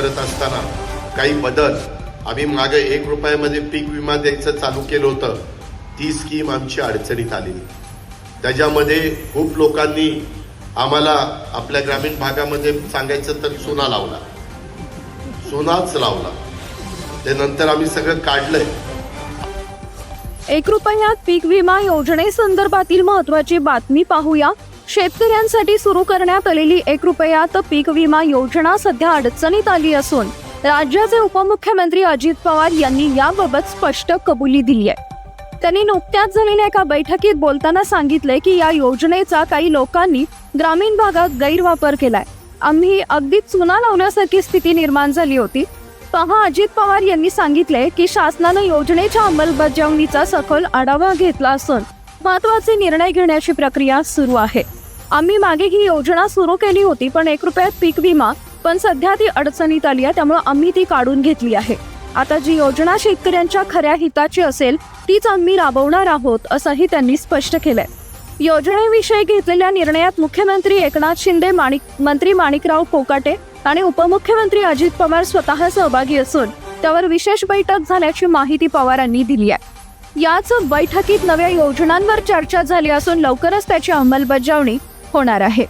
करत असताना काही बदल. आम्ही मागे एक रुपयामध्ये पीक विमा द्यायचं चालू केलं होतं. ती स्कीम आमची अडचणीत आलेली त्याच्यामध्ये खूप लोकांनी आम्हाला आपल्या ग्रामीण भागामध्ये सांगायचं तर सोना लावला. सोनाच लावला. ते नंतर आम्ही सगळं काढलंय. एक रुपयात पीक विमा योजनेसंदर्भातील महत्वाची बातमी पाहूया. शेतकऱ्यांसाठी सुरू करण्यात आलेली एक रुपयात पीक विमा योजना सध्या अडचणीत आली असून राज्याचे उपमुख्यमंत्री अजित पवार यांनी याबाबत स्पष्ट कबुली दिली आहे. त्यांनी नुकत्याच झालेल्या एका बैठकीत बोलताना सांगितले की या योजनेचा काही लोकांनी ग्रामीण भागात गैरवापर केलाय. आम्ही अगदी चुना लावण्यासारखी स्थिती निर्माण झाली होती. पहा अजित पवार यांनी सांगितले की शासनानं योजनेच्या अंमलबजावणीचा सखोल आढावा घेतला असून महत्त्वाचे निर्णय घेण्याची प्रक्रिया सुरू आहे. आम्ही मागे ही योजना सुरू केली होती पण एक रुपयात पीक विमा पण सध्या ती अडचणीत आली आहे त्यामुळे आम्ही ती काढून घेतली आहे. आता जी योजना शेतकऱ्यांच्या खऱ्या हिताची असेल तीच आम्ही राबवणार आहोत असंही त्यांनी स्पष्ट केलंय. योजनेविषयी घेतलेल्या निर्णयात मुख्यमंत्री एकनाथ शिंदे माणिक मंत्री माणिकराव कोकाटे आणि उपमुख्यमंत्री अजित पवार स्वतः सहभागी असून त्यावर विशेष बैठक झाल्याची माहिती पवारांनी दिली आहे. याच बैठकीत नव्या योजनांवर चर्चा झाली असून लवकरच त्याची अंमलबजावणी होणार आहे.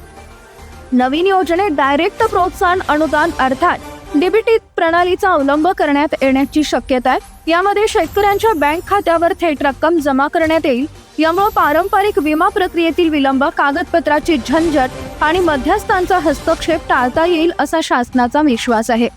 नवीन योजनेत डायरेक्ट प्रोत्साहन अनुदान अर्थात डीबीटी प्रणालीचा अवलंब करण्यात येण्याची शक्यता आहे. यामध्ये शेतकऱ्यांच्या बँक खात्यावर थेट रक्कम जमा करण्यात येईल. यामुळे पारंपरिक विमा प्रक्रियेतील विलंब कागदपत्राची झंझट आणि मध्यस्थांचा हस्तक्षेप टाळता येईल असा शासनाचा विश्वास आहे.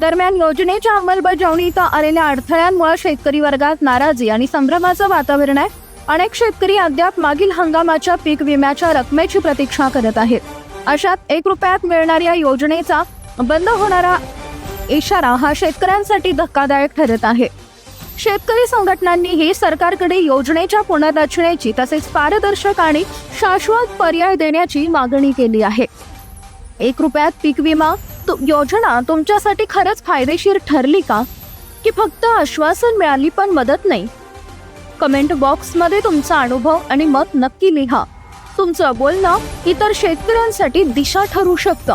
दरम्यान योजनेच्या अंमलबजावणीत आलेल्या अडथळ्यांमुळे शेतकरी वर्गात नाराजी आणि संभ्रमाचं वातावरण आहे. अनेक शेतकरी अद्याप मागील हंगामाच्या पीक विम्याच्या रकमेची प्रतीक्षा करत आहेत. अशात एक रुपयात मिळणाऱ्या योजनेचा बंद होणारा इशारा हा शेतकऱ्यांसाठी धक्कादायक ठरत आहे. शेतकरी संघटनांनीही सरकारकडे योजनेच्या पुनर्रचनेची तसेच पारदर्शक आणि शाश्वत पर्याय देण्याची मागणी केली आहे. एक रुपयात पीक विमा तु- योजना तुमच्यासाठी खरंच फायदेशीर ठरली का? की फक्त आश्वासन मिळाली पण मदत नाही? कमेंट बॉक्समध्ये तुमचा अनुभव आणि मत नक्की लिहा. तुमचं बोलणं इतर शेतकऱ्यांसाठी दिशा ठरू शकतं.